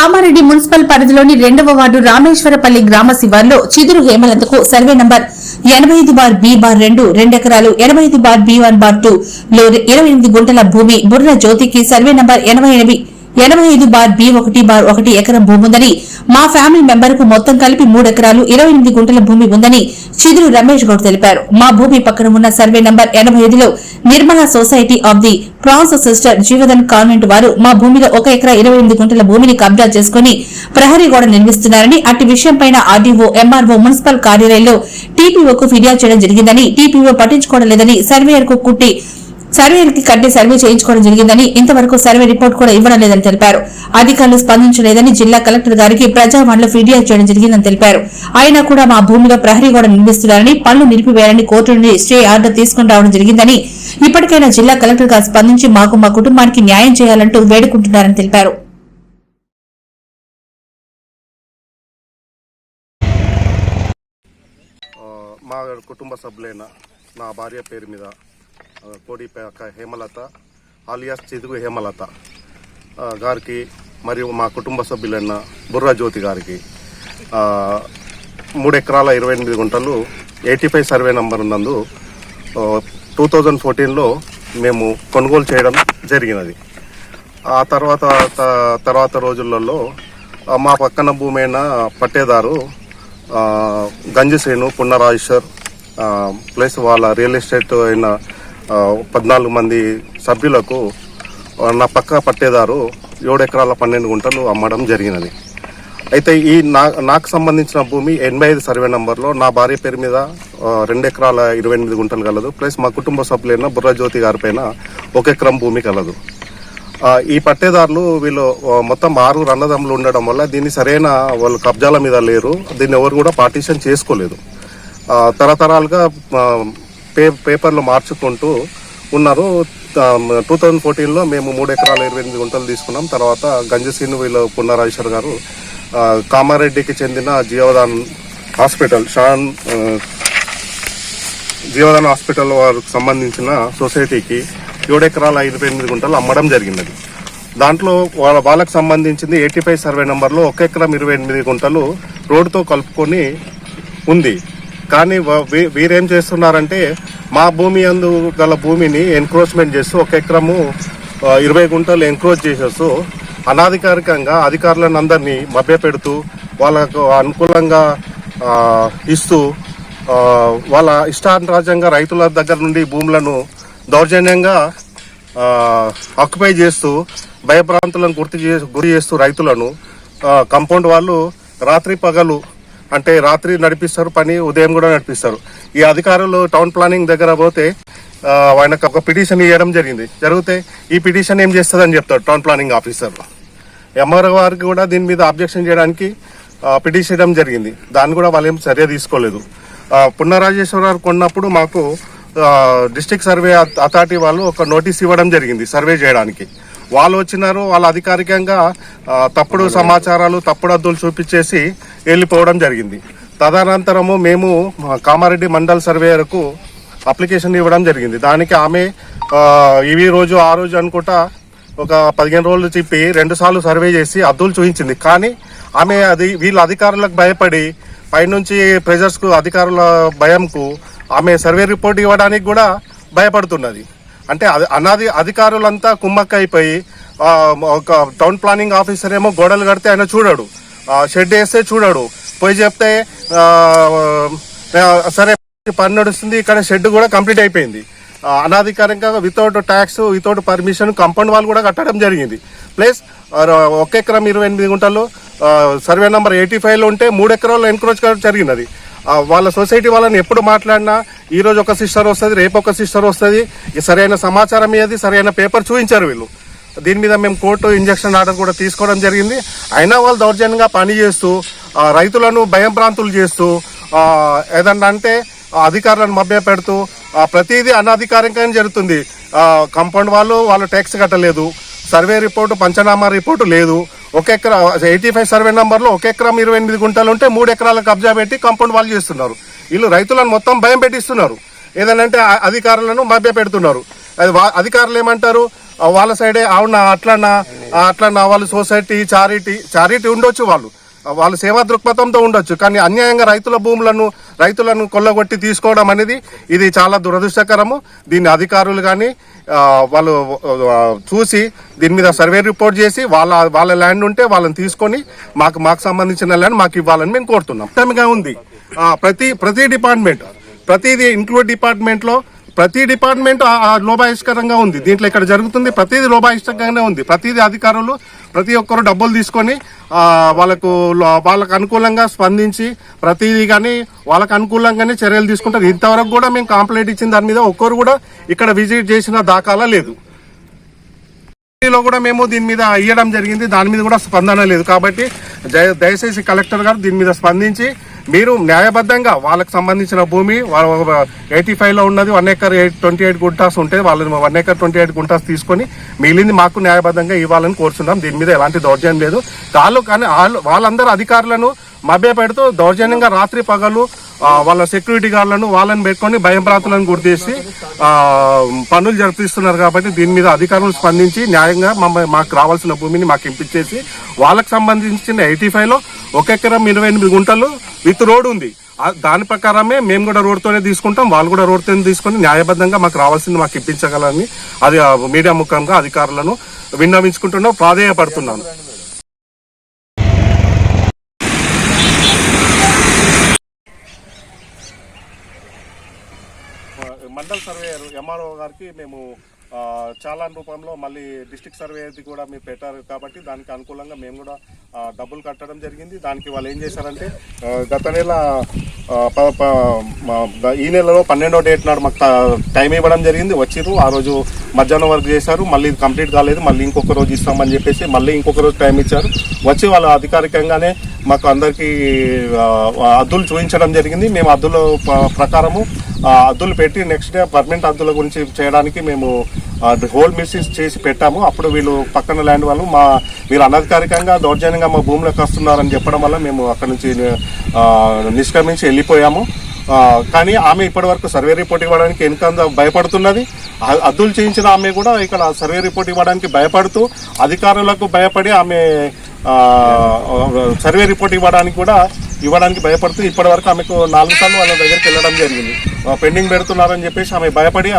Kamareddy municipal పరిధిలోని రెండవ ward Rameshwarapalli గ్రామ శివార్లో చిదురు హేమలంతకు సర్వే నంబర్ ఎనభై ఐదు బార్ బి బార్ రెండు రెండెకరాలు ఎనభై ఐదు bar B one bar two లో ఇరవై ఎనిమిది గుంటల భూమి బుర్ర జ్యోతికి సర్వే నంబర్ ఎనభై ఎనిమిది ఎనభై ఐదు బార్ బి ఒకటి బార్ ఒకటి ఎకరం భూమి ఉందని మా ఫ్యామిలీ మెంబర్కు మొత్తం కలిపి మూడు ఎకరాలు ఇరవై ఎనిమిది గుంటల భూమి ఉందని చిదురు రమేష్ గౌడ్ తెలిపారు. మా భూమి పక్కన ఉన్న సర్వే నంబర్ ఎనభై ఐదులో Nirmala society of the France sister Jeevadan convent వారు మా భూమిలో ఒక ఎకరా ఇరవై ఎనిమిది గుంటల భూమిని కబ్జా చేసుకుని ప్రహరీ గోడ నిర్మిస్తున్నారని అట్టి విషయంపైన ఆర్డీఓ ఎంఆర్ఓ మున్సిపల్ కార్యాలయంలో టీపీఓకు ఫిర్యాదు చేయడం జరిగిందని టీపీఓ పట్టించుకోవడం లేదని సర్వేయర్కు కుట్టి సర్వేకి కట్టి సర్వే చేయించుకోవడం జరిగిందని ఇంతవరకు సర్వే రిపోర్ట్ కూడా ఇవ్వడం లేదని తెలిపారు. అధికారులు స్పందించలేదని జిల్లా కలెక్టర్ గారికి ప్రజావాణిలో ఫిర్యాదు చేయడం జరిగిందని తెలిపారు. అయినా కూడా మా భూమిలో ప్రహరీ గోడ నిర్మిస్తున్నారని పనులు నిలిపివేయాలని కోర్టు నుండి స్టే ఆర్డర్ తీసుకుని రావడం జరిగిందని ఇప్పటికైనా జిల్లా కలెక్టర్ గారు స్పందించి మాకు మా కుటుంబానికి న్యాయం చేయాలంటూ వేడుకుంటున్నారని తెలిపారు. మా కుటుంబ సభ్యులైన నా భార్య పేరు మీద కోడిపేక హేమలత ఆలియాస్ చిదుగు హేమలత. గారికి మరియు మా కుటుంబ సభ్యులైన బుర్రా జ్యోతి గారికి మూడెకరాల మూడు ఎకరాల ఇరవై ఎనిమిది గుంటలు ఎయిటీ ఫైవ్ సర్వే నంబర్ నందు టూ థౌజండ్ ఫోర్టీన్లో మేము కొనుగోలు చేయడం జరిగినది. ఆ తర్వాత త- తర్వాత రోజులలో మా పక్కన భూమైన పట్టేదారు ఆ, గంజిశ్రేణు పున్నరాజేశ్వర్ ప్లస్ వాళ్ళ రియల్ ఎస్టేట్ అయిన పద్నాలుగు మంది సభ్యులకు నా పక్క పట్టేదారు ఏడు ఎకరాల పన్నెండు గుంటలు అమ్మడం జరిగినది. అయితే ఈ నా నాకు సంబంధించిన భూమి ఎనభై ఐదు సర్వే నంబర్లో నా భార్య పేరు మీద రెండు ఎకరాల ఇరవై ఎనిమిది గుంటలు కలదు. ప్లస్ మా కుటుంబ సభ్యులైన బుర్రజ్యోతి గారి పైన ఒక ఎకరం భూమి కలదు. ఈ పట్టేదారులు వీళ్ళు మొత్తం ఆరు అన్నదమ్ములు ఉండడం వల్ల దీన్ని సరైన వాళ్ళు కబ్జాల మీద లేరు. దీన్ని ఎవరు కూడా పార్టీషన్ చేసుకోలేదు. తరతరాలుగా పే పేపర్లు మార్చుకుంటూ ఉన్నారు. టూ థౌజండ్ ఫోర్టీన్లో మేము మూడు ఎకరాల ఇరవై ఎనిమిది గుంటలు తీసుకున్నాం. తర్వాత గంజసీను వీళ్ళు పున్నరాజేశ్వర్ గారు కామారెడ్డికి చెందిన జీవదాన్ హాస్పిటల్ షాన్ జీవదాన్ హాస్పిటల్ వారికి సంబంధించిన సొసైటీకి ఏడు ఎకరాల ఇరవై ఎనిమిది గుంటలు అమ్మడం జరిగినది. దాంట్లో వాళ్ళ వాళ్ళకి సంబంధించింది ఎయిటీ ఫైవ్ సర్వే నెంబర్లో ఒక ఎకరం ఇరవై ఎనిమిది గుంటలు రోడ్డుతో కలుపుకొని ఉంది. కానీ వీ- వీరేం చేస్తున్నారంటే మా భూమి అందు గల భూమిని ఎన్క్రోచ్మెంట్ చేస్తూ ఒక ఎకరము ఇరవై గుంటలు ఎంక్రోచ్ చేసేస్తూ అనాధికారికంగా అధికారులను అందరినీ మభ్యపెడుతూ వాళ్ళకు అనుకూలంగా ఇస్తూ వాళ్ళ ఇష్టానురాజ్యంగా రైతుల దగ్గర నుండి భూములను దౌర్జన్యంగా ఆక్యుపై చేస్తూ భయప్రాంతులను గుర్తు చే గురి చేస్తూ రైతులను కంపౌండ్ వాళ్ళు రాత్రి పగలు అంటే రాత్రి నడిపిస్తారు పని ఉదయం కూడా నడిపిస్తారు. ఈ అధికారులు టౌన్ ప్లానింగ్ దగ్గర పోతే ఆయనకు ఒక పిటిషన్ ఇవ్వడం జరిగింది. జరిగితే ఈ పిటిషన్ ఏం చేస్తుందని చెప్తారు టౌన్ ప్లానింగ్ ఆఫీసర్ ఎంఆర్ఓ వారికి కూడా దీని మీద అబ్జెక్షన్ చేయడానికి పిటిషన్ ఇవ్వడం జరిగింది. దాన్ని కూడా వాళ్ళు ఏం చర్య తీసుకోలేదు. ఆ, గారు కొన్నప్పుడు మాకు డిస్ట్రిక్ట్ సర్వే అథారిటీ వాళ్ళు ఒక నోటీస్ ఇవ్వడం జరిగింది సర్వే చేయడానికి. వాళ్ళు వచ్చినారు వాళ్ళ అధికారికంగా తప్పుడు సమాచారాలు తప్పుడు అద్దులు చూపించేసి వెళ్ళిపోవడం జరిగింది. తదనంతరము మేము కామారెడ్డి మండల్ సర్వేయర్కు అప్లికేషన్ ఇవ్వడం జరిగింది. దానికి ఆమె ఇవి రోజు ఆ రోజు అనుకుంటా ఒక పదిహేను రోజులు చెప్పి రెండు సార్లు సర్వే చేసి అద్దులు చూపించింది. కానీ ఆమె అది వీళ్ళ అధికారులకు భయపడి పైనుంచి ప్రెజర్స్కు అధికారుల భయంకు ఆమె సర్వే రిపోర్ట్ ఇవ్వడానికి కూడా భయపడుతున్నది. అంటే అది అనాది అధికారులంతా కుమ్మక్క అయిపోయి ఒక టౌన్ ప్లానింగ్ ఆఫీసర్ ఏమో గోడలు కడితే ఆయన చూడడు. షెడ్ వేస్తే చూడడు. పోయి చెప్తే సరే పని నడుస్తుంది ఇక్కడ షెడ్ కూడా కంప్లీట్ అయిపోయింది. అనాధికారంగా అనాధికారికంగా without tax without permission compound వాళ్ళు కూడా కట్టడం జరిగింది. ప్లస్ ఒక ఎకరం ఇరవై ఎనిమిది గుంటలు సర్వే నెంబర్ ఎయిటీ ఫైవ్లో ఉంటే మూడు ఎకరాలు ఎన్క్రోచ్ జరిగినది. వాళ్ళ సొసైటీ వాళ్ళని ఎప్పుడు మాట్లాడినా ఈ రోజు ఒక సిస్టర్ వస్తుంది రేపు ఒక సిస్టర్ వస్తుంది. ఈ సరైన సమాచారం ఏది సరైన పేపర్ చూపించారు వీళ్ళు. దీని మీద మేము కోర్టు ఇంజక్షన్ ఆర్డర్ కూడా తీసుకోవడం జరిగింది. అయినా వాళ్ళు దౌర్జన్యంగా పని చేస్తూ రైతులను భయం ప్రాంతులు చేస్తూ ఏదన్నా అంటే అధికారులను మభ్య పెడుతూ ప్రతిదీ అనధికారికంగా జరుగుతుంది. కంపౌండ్ వాళ్ళు వాళ్ళు ట్యాక్స్ కట్టలేదు. సర్వే రిపోర్టు పంచనామా రిపోర్టు లేదు. ఒక ఎకరా ఎయిటీ ఫైవ్ సర్వే నంబర్లో ఒక ఎకరం ఇరవై ఎనిమిది గుంటలు ఉంటే మూడు ఎకరాల కబ్జా పెట్టి కాంపౌండ్ వాళ్ళు చేస్తున్నారు. వీళ్ళు రైతులను మొత్తం భయం పెట్టిస్తున్నారు. ఏదనంటే అధికారులను మభ్య పెడుతున్నారు. అది వా- అధికారులు ఏమంటారు? వాళ్ళ సైడే అవునా అట్లన్నా అట్లన్నా వాళ్ళు సొసైటీ చారిటీ చారిటీ ఉండొచ్చు వాళ్ళు. వాళ్ళు సేవా దృక్పథంతో ఉండొచ్చు. కానీ అన్యాయంగా రైతుల భూములను రైతులను కొల్లగొట్టి తీసుకోవడం అనేది ఇది చాలా దురదృష్టకరము. దీన్ని అధికారులు కానీ వాళ్ళు చూసి దీని మీద సర్వే రిపోర్ట్ చేసి వాళ్ళ వాళ్ళ ల్యాండ్ ఉంటే వాళ్ళని తీసుకొని మాకు మాకు సంబంధించిన ల్యాండ్ మాకు ఇవ్వాలని మేము కోరుతున్నాం. ఉంది. ప్రతి ప్రతి డిపార్ట్మెంట్ ప్రతిదీ ఇంక్లూడ్ డిపార్ట్మెంట్లో ప్రతి డిపార్ట్మెంట్ లోభాయిష్కరంగా ఉంది. దీంట్లో ఇక్కడ జరుగుతుంది ప్రతిదీ లోపాయిష్టంగానే ఉంది. ప్రతిదీ అధికారులు ప్రతి ఒక్కరు డబ్బులు తీసుకొని వాళ్ళకు వాళ్ళకు అనుకూలంగా స్పందించి ప్రతిదీ కానీ వాళ్ళకు అనుకూలంగానే చర్యలు తీసుకుంటారు. ఇంతవరకు కూడా మేము కంప్లైంట్ ఇచ్చిన దాని మీద ఒక్కరు కూడా ఇక్కడ విజిట్ చేసిన దాఖలా లేదు. లో కూడా మేము దీని మీద ఇవ్వడం జరిగింది. దాని మీద కూడా స్పందన లేదు. కాబట్టి దయచేసి కలెక్టర్ గారు దీని మీద స్పందించి మీరు న్యాయబద్ధంగా వాళ్ళకి సంబంధించిన భూమి ఎయిటీ ఫైవ్లో ఉన్నది one acre twenty eight guntas ఉంటే వాళ్ళని one acre twenty eight guntas తీసుకొని మిగిలింది మాకు న్యాయబద్ధంగా ఇవ్వాలని కోరుచున్నాం. దీని మీద ఎలాంటి దౌర్జన్యం లేదు. వాళ్ళు కానీ వాళ్ళు వాళ్ళందరూ అధికారులను మభ్య పెడుతూ దౌర్జన్యంగా రాత్రి పగలు వాళ్ళ సెక్యూరిటీ గార్డులను వాళ్ళని పెట్టుకొని భయం ప్రాంతాలను గుర్తిసి పనులు జరిపిస్తున్నారు కాబట్టి దీని మీద అధికారులు స్పందించి న్యాయంగా మమ్మల్ని మాకు రావాల్సిన భూమిని మాకు ఇంపించేసి వాళ్ళకు సంబంధించిన ఎయిటీ ఫైవ్లో ఒక ఎకరం ఇరవై ఎనిమిది గుంటలు విత్ రోడ్ ఉంది. దాని ప్రకారమే మేము కూడా రోడ్తోనే తీసుకుంటాం వాళ్ళు కూడా రోడ్తోనే తీసుకొని న్యాయబద్ధంగా మాకు రావాల్సింది మాకు ఇప్పించగలని అది మీడియా ముఖంగా అధికారులను విన్నవించుకుంటున్నాం ప్రాధేయపడుతున్నాను. మండల్ సర్వేయర్ ఎంఆర్ఓ గారికి మేము చాలా చాలాన్ రూపంలో మళ్ళీ డిస్టిక్ సర్వేది కూడా మీరు పెట్టారు కాబట్టి దానికి అనుకూలంగా మేము కూడా డబ్బులు కట్టడం జరిగింది. దానికి వాళ్ళు ఏం చేశారంటే గత నెల ప- ఈ నెలలో పన్నెండో డేట్ నాడు మాకు టైం ఇవ్వడం జరిగింది. వచ్చిర్రు ఆ రోజు మధ్యాహ్నం వరకు చేశారు. మళ్ళీ ఇది కంప్లీట్ కాలేదు. మళ్ళీ ఇంకొక రోజు ఇస్తామని చెప్పేసి మళ్ళీ ఇంకొక రోజు టైం ఇచ్చారు. వచ్చి వాళ్ళు అధికారికంగానే మాకు అందరికీ అద్దులు చూపించడం జరిగింది. మేము అద్దుల ప్రకారము అద్దులు పెట్టి నెక్స్ట్ డే పర్మనెంట్ అద్దుల గురించి చేయడానికి మేము హోల్ మిషన్స్ చేసి పెట్టాము. అప్పుడు వీళ్ళు పక్కన ల్యాండ్ వాళ్ళు మా వీళ్ళు అనధికారికంగా దౌర్జన్యంగా మా భూమిలోకి వస్తున్నారని చెప్పడం వల్ల మేము అక్కడ నుంచి నిష్క్రమించి వెళ్ళిపోయాము. కానీ ఆమె ఇప్పటి వరకు సర్వే రిపోర్ట్ ఇవ్వడానికి వెనుకంద భయపడుతున్నది. అద్దులు చేయించిన ఆమె కూడా ఇక్కడ సర్వే రిపోర్ట్ ఇవ్వడానికి భయపడుతూ అధికారులకు భయపడి ఆమె సర్వే రిపోర్ట్ ఇవ్వడానికి కూడా ఇవ్వడానికి భయపడుతూ ఇప్పటి వరకు ఆమెకు నాలుగు సార్లు వాళ్ళ దగ్గరికి వెళ్ళడం జరిగింది. పెండింగ్ పెడుతున్నారని చెప్పేసి ఆమె భయపడి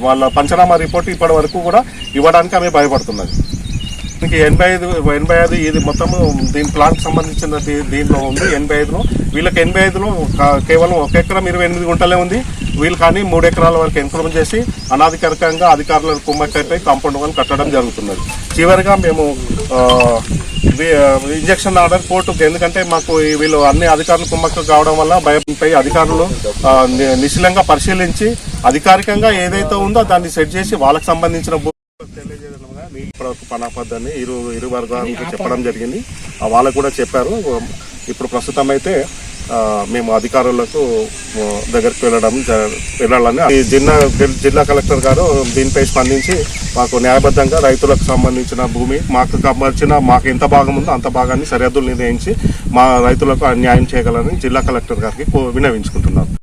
వాళ్ళ పంచనామా రిపోర్ట్ ఇప్పటి వరకు కూడా ఇవ్వడానికి ఆమె భయపడుతున్నది. దీనికి ఎనభై ఐదు ఎనభై ఐదు ఇది మొత్తము దీని ప్లాంట్ సంబంధించిన దీ- దీనిలో ఉంది ఎనభై ఐదులో. వీళ్ళకి ఎనభై ఐదులో కేవలం ఒక ఎకరం ఇరవై ఎనిమిది గుంటలే ఉంది. వీళ్ళు కానీ మూడు ఎకరాల వరకు ఎన్క్రోమ్ చేసి అనాధికారికంగా అధికారుల కుమ్మక్కైపై కాంపౌండ్ వాళ్ళు కట్టడం జరుగుతున్నది. చివరిగా మేము ఇంజక్షన్ ఆర్డర్ కోర్టుకు. ఎందుకంటే మాకు వీళ్ళు అన్ని అధికారులు కుమ్మక్క కావడం వల్ల భయంపై అధికారులు ఆ, ని- నిశిలంగా పరిశీలించి అధికారికంగా ఏదైతే ఉందో దాన్ని సెట్ చేసి వాళ్ళకి సంబంధించిన భూ- తెలియజేయడంగా మీ ఇప్పటివరకు పని ఆపద్దని ఇరు ఇరు వర్గాలకు చెప్పడం జరిగింది. వాళ్ళకు కూడా చెప్పారు. ఇప్పుడు ప్రస్తుతం అయితే మేము అధికారులకు దగ్గరికి వెళ్ళడం వెళ్ళాలని. జిల్లా జిల్లా కలెక్టర్ గారు దీనిపై స్పందించి మాకు న్యాయబద్ధంగా రైతులకు సంబంధించిన భూమి మాకు సంబంధించిన మాకు ఎంత భాగం ఉందో అంత భాగాన్ని సరిహద్దులు నిర్ణయించి మా రైతులకు న్యాయం చేయగలని జిల్లా కలెక్టర్ గారికి వినవించుకుంటున్నాను